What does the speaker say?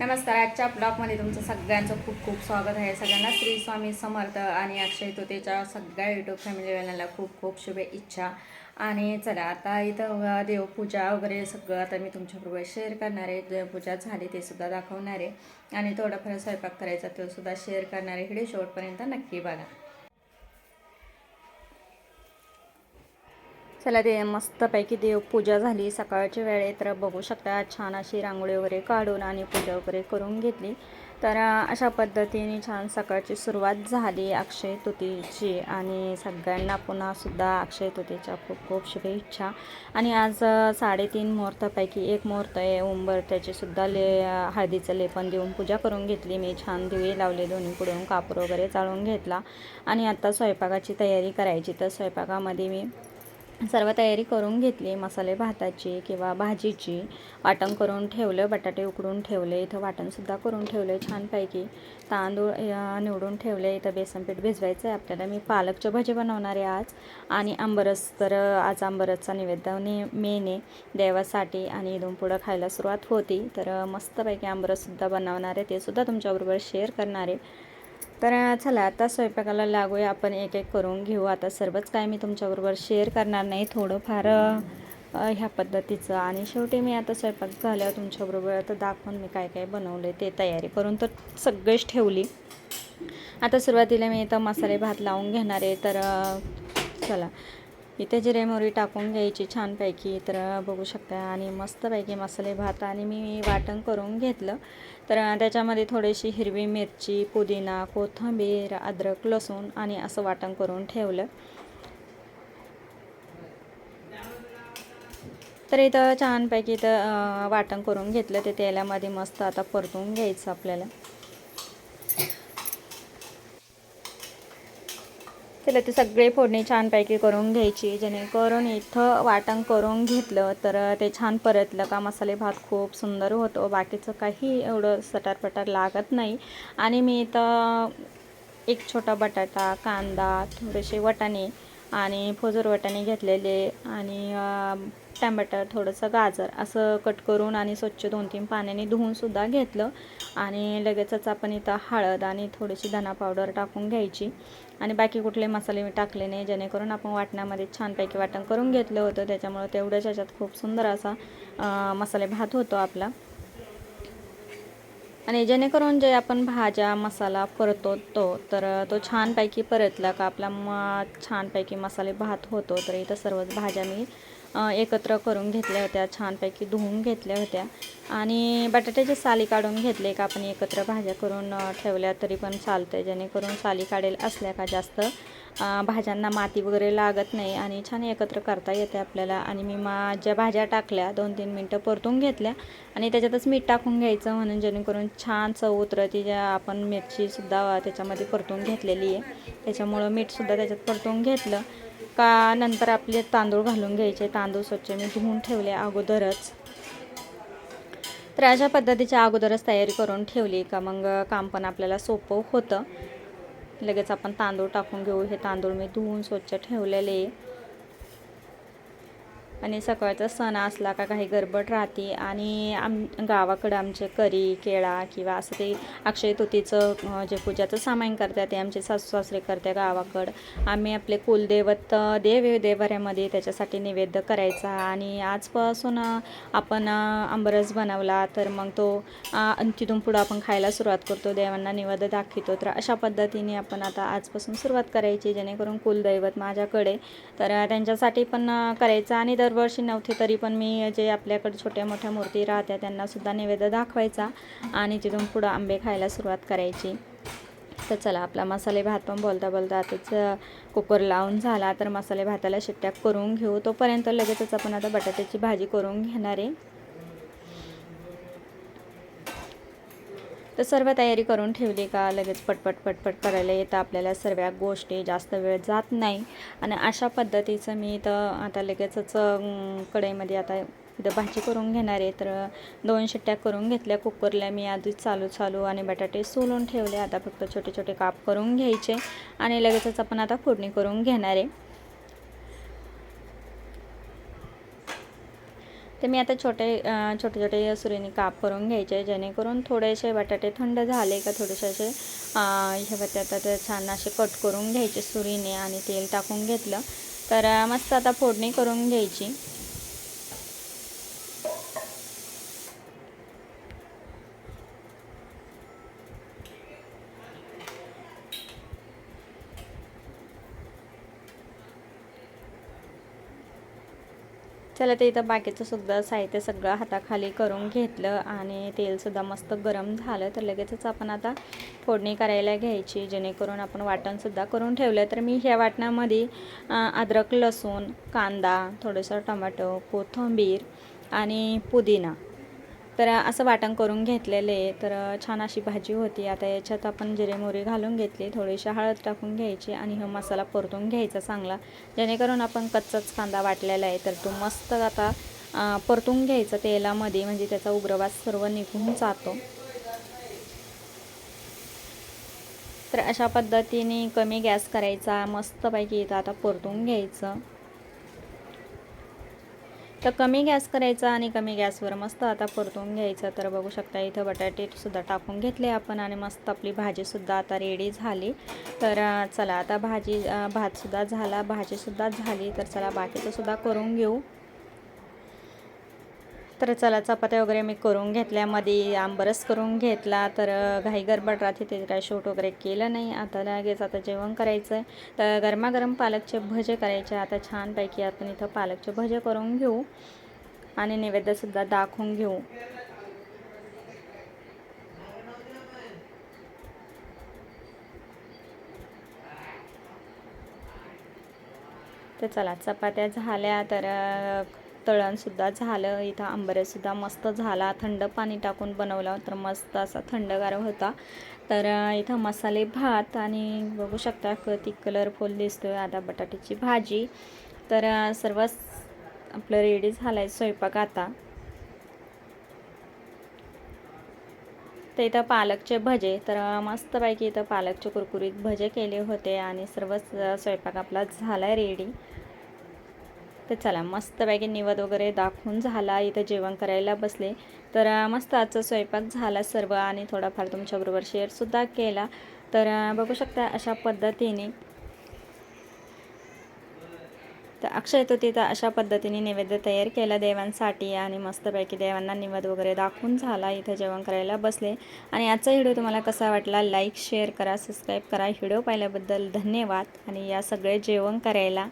नमस्कार आजच्या ब्लॉगमध्ये तुमचं सगळ्यांचं खूप खूप स्वागत आहे. सगळ्यांना श्री स्वामी समर्थ आणि अक्षय तुतेच्या सगळ्या यूट्यूब फॅमिलीवाल्यांना खूप खूप शुभेच्छा. आणि चला आता इथं देवपूजा वगैरे सगळं आता मी तुमच्याबरोबर शेअर करणार आहे. देवपूजा झाली ते सुद्धा दाखवणार आहे. आणि थोडाफार स्वयंपाक करायचा तो सुद्धा शेअर करणार आहे. व्हिडिओ शेवटपर्यंत नक्की बघा. चला ते मस्तपैकी देवपूजा झाली. सकाळच्या वेळेत तर बघू शकता छान अशी रांगोळी वगैरे काढून आणि पूजा वगैरे करून घेतली. तर अशा पद्धतीने छान सकाळची सुरुवात झाली अक्षय तुतीची आणि सगळ्यांना पुन्हा सुद्धा अक्षय तुतीच्या खूप खूप शुभेच्छा. आणि आज साडेतीन मुहूर्तापैकी एक मुहूर्त आहे. उंबर त्याचीसुद्धा ले हळदीचं लेपन देऊन पूजा करून घेतली. मी छान दिवे लावले दोन्ही पुढून कापूर वगैरे चाळून घेतला. आणि आता स्वयंपाकाची तयारी करायची. तर स्वयंपाकामध्ये मी सर्व तयारी करून घेतली. मसाले भाताची किंवा भाजीची. वाटण करून ठेवलं बटाटे उकडून ठेवले इथं वाटणसुद्धा करून ठेवले छानपैकी. तांदूळ निवडून ठेवले इथं बेसनपीठ भिजवायचं आहे आपल्याला मी पालकचं भजी बनवणार आहे आज. आणि आंबरस तर आज आंबरसचा निवेदन मेन आहे देवासाठी आणि इथून पुढं खायला सुरुवात होती. तर मस्तपैकी आंबरससुद्धा बनवणार आहे. ते सुद्धा तुमच्याबरोबर शेअर करणार आहे. तर चला आता स्वयंपाकाला लागूया. आपण एक एक करून घेऊ. आता सर्वच काय मी तुमच्याबरोबर शेअर करणार नाही. थोडंफार ह्या पद्धतीचं. आणि शेवटी मी आता स्वयंपाक झाल्यावर तुमच्याबरोबर आता दाखवून मी काय काय बनवले ते तयारी करून तर सगळेच ठेवली. आता सुरुवातीला मी इथं मसाले भात लावून घेणार आहे. तर चला. इथे जिरे मोहरी टाकून घ्यायची छानपैकी. तर बघू शकता आणि मस्तपैकी मसाले भात आणि मी वाटण करून घेतलं. तर त्याच्यामध्ये थोडीशी हिरवी मिरची पुदिना कोथिंबीर अद्रक लसूण आणि असं वाटण करून ठेवलं. तर इथं छानपैकी इथं वाटण करून घेतलं. ते तेलामध्ये मस्त आता परतून घ्यायचं आपल्याला. त्याला ते सगळे फोडणी छानपैकी करून घ्यायची जेणेकरून इथं वाटण करून घेतलं तर ते छान परतलं. का मसाले भात खूप सुंदर होतो. बाकीचं काही एवढं सटारपटार लागत नाही. आणि मी इथं एक छोटा बटाटा कांदा थोडेसे वटाणे आणि फोजर वाटाणे घेतलेले आणि टमाटर थोडंसं गाजर असं कट करून आणि स्वच्छ दोन तीन पाण्याने धुवूनसुद्धा घेतलं. आणि लगेचच आपण इथं हळद आणि थोडीशी धना पावडर टाकून घ्यायची. आणि बाकी कुठले मसाले मी टाकले नाही जेणेकरून आपण वाटणामध्ये छानपैकी वाटण करून घेतलं होतं. त्याच्यामुळं तेवढ्याच ह्याच्यात खूप सुंदर असा मसाले भात होतो आपला. आणि जेणेकरून जे आपण भाज्या मसाला परतो तो तर तो छानपैकी परतला का आपला म छानपैकी मसाले भात होतो तर इथं सर्वच भाज्या मी एकत्र करून घेतल्या होत्या छानपैकी धुवून घेतल्या होत्या. आणि बटाट्याची साली काढून घेतले का आपण एकत्र भाज्या करून ठेवल्या तरी पण चालतं जेणेकरून साली काढेल असल्या का जास्त भाज्यांना माती वगैरे लागत नाही आणि छान एकत्र करता येते आपल्याला. आणि मी माझ्या भाज्या टाकल्या दोन तीन मिनटं परतून घेतल्या आणि त्याच्यातच मीठ टाकून घ्यायचं म्हणून जेणेकरून छान चव उतरती. ज्या आपण मिरचीसुद्धा त्याच्यामध्ये परतून घेतलेली आहे. त्याच्यामुळं मीठसुद्धा त्याच्यात परतून घेतलं. का नंतर आपले तांदूळ घालून घ्यायचे. तांदूळ स्वच्छ मी धुवून ठेवले अगोदरच. तर अशा पद्धतीच्या अगोदरच तयारी करून ठेवली का मग काम पण आपल्याला सोपं होतं. लगेच आपण तांदूळ टाकून घेऊ हे तांदूळ मी धुवून स्वच्छ ठेवलेले आहे. आणि सकाळचा सण असला का काही गडबड राहते आणि आम गावाकडं आमचे करी केळा किंवा असं ते अक्षय तुतीचं जे पूजाचं सामायन करतात ते आमचे सासू सासरे करते गावाकडं. आम्ही आपले कुलदैवत देव आहे देवाऱ्यामध्ये त्याच्यासाठी नैवेद्य करायचा आणि आजपासून आपण अंबरस आंबरस बनवला तर मग तो तिथून पुढं आपण खायला सुरुवात करतो देवांना निवेद्य दाखवतो. तर अशा पद्धतीने आपण आता आजपासून सुरुवात करायची जेणेकरून कुलदैवत माझ्याकडे. तर त्यांच्यासाठी पण करायचं आणि दरवर्षी नव्हते तरी पण मी जे आपल्याकडे छोट्या मोठ्या मूर्ती राहत्या त्यांनासुद्धा नैवेद्य दाखवायचा आणि तिथून पुढं आंबे खायला सुरुवात करायची. तर चला आपला मसाले भात पण बोलता बोलता आताच कुकर लावून झाला. तर मसाले भाताला शिट्ट्या करून घेऊ. तोपर्यंत लगेचच आपण आता बटाट्याची भाजी करून घेणार आहे. तर सर्व तयारी करून ठेवली का लगेच पटपट पटपट करायला येतं. आपल्याला सर्व गोष्टी जास्त वेळ जात नाही. आणि अशा पद्धतीचं मी तर आता लगेचच कढईमध्ये आता इथं भाजी करून घेणार आहे. तर दोन शिट्ट्या करून घेतल्या. कुकरला मी आधीच चालू चालू आणि बटाटे सोलून ठेवले. आता फक्त छोटे छोटे काप करून घ्यायचे. आणि लगेचच आपण आता फोडणी करून घेणार आहे. ते मी आता छोटे छोटे छोटे सुरीने काप करून घ्यायचे जेणेकरून थोडेसे बटाटे थंड झाले का थोडेसे असे अं, हे बटाटे ते छान असे कट करून घ्यायचे सुरीने आणि तेल टाकून घेतलं. तर मस्त आता फोडणी करून घ्यायची. चला ते इथं बाकीचं सुद्धा साहित्य सगळं हाताखाली करून घेतलं आणि तेलसुद्धा मस्त गरम झालं तर लगेचच आपण आता फोडणी करायला घ्यायची जेणेकरून आपण वाटणसुद्धा करून ठेवलं. तर मी ह्या वाटणामध्ये अद्रक लसूण कांदा थोडंसं टमाटो कोथिंबीर आणि पुदिना तर असं वाटण करून घेतलेलं आहे. तर छान अशी भाजी होती. आता याच्यात आपण जिरे मोरी घालून घेतली. थोडीशी हळद टाकून घ्यायची आणि हा मसाला परतून घ्यायचा चांगला. जेणेकरून आपण कच्चाच कांदा वाटलेला आहे. तर तो मस्त आता परतून घ्यायचा तेलामध्ये. म्हणजे त्याचा उग्रवास सर्व निघून जातो. तर अशा पद्धतीने कमी गॅस करायचा. मस्तपैकी इथं आता परतून घ्यायचं. तर कमी गॅस करायचा आणि कमी गॅसवर मस्त आता परतून घ्यायचं. तर बघू शकता इथं बटाटेसुद्धा टाकून घेतले आपण आणि मस्त आपली भाजीसुद्धा आता रेडी झाली. तर चला आता भाजी भातसुद्धा झाला. भाजीसुद्धा झाली. तर चला बाकीचंसुद्धा करून घेऊ. तर चला चपात्या वगैरे मी करून घेतल्यामध्ये आंबरस करून घेतला तर घाई गडबड राहते ते काय शूट वगैरे केलं नाही. आता लगेच आता जेवण करायचं आहे तर गरमागरम पालकचे भजे करायचे. आता छानपैकी आपण इथं पालकचे भजे करून घेऊ आणि नैवेद्यसुद्धा दाखवून घेऊ. तर चला चपात्या झाल्या. तर तळणसुद्धा झालं इथं आंबऱ्यासुद्धा मस्त झाला. थंड पाणी टाकून बनवला तर मस्त असा थंडगार होता. तर इथं मसाले भात आणि बघू शकता किती कलरफुल दिसतोय आता बटाट्याची भाजी. तर सर्वच आपलं रेडी झालं आहे स्वयंपाक आता. तर इथं पालकचे भजे तर मस्तपैकी इथं पालकचे कुरकुरीत भजे केले होते आणि सर्वच स्वयंपाक आपला झाला आहे रेडी तर चला मस्तपैकी निवद वगैरे दाखवून झाला इथं जेवण करायला बसले. तर मस्त आजचा स्वयंपाक झाला सर्व आणि थोडाफार तुमच्याबरोबर शेअरसुद्धा केला. तर बघू शकता अशा पद्धतीने. तर अक्षय तो तिथं अशा पद्धतीने नैवेद्य तयार केला देवांसाठी आणि मस्तपैकी देवांना निवद वगैरे दाखवून झाला इथं जेवण करायला बसले. आणि आजचा व्हिडिओ तुम्हाला कसा वाटला लाईक शेअर करा सबस्क्राईब करा. व्हिडिओ पाहिल्याबद्दल धन्यवाद. आणि या सगळे जेवण करायला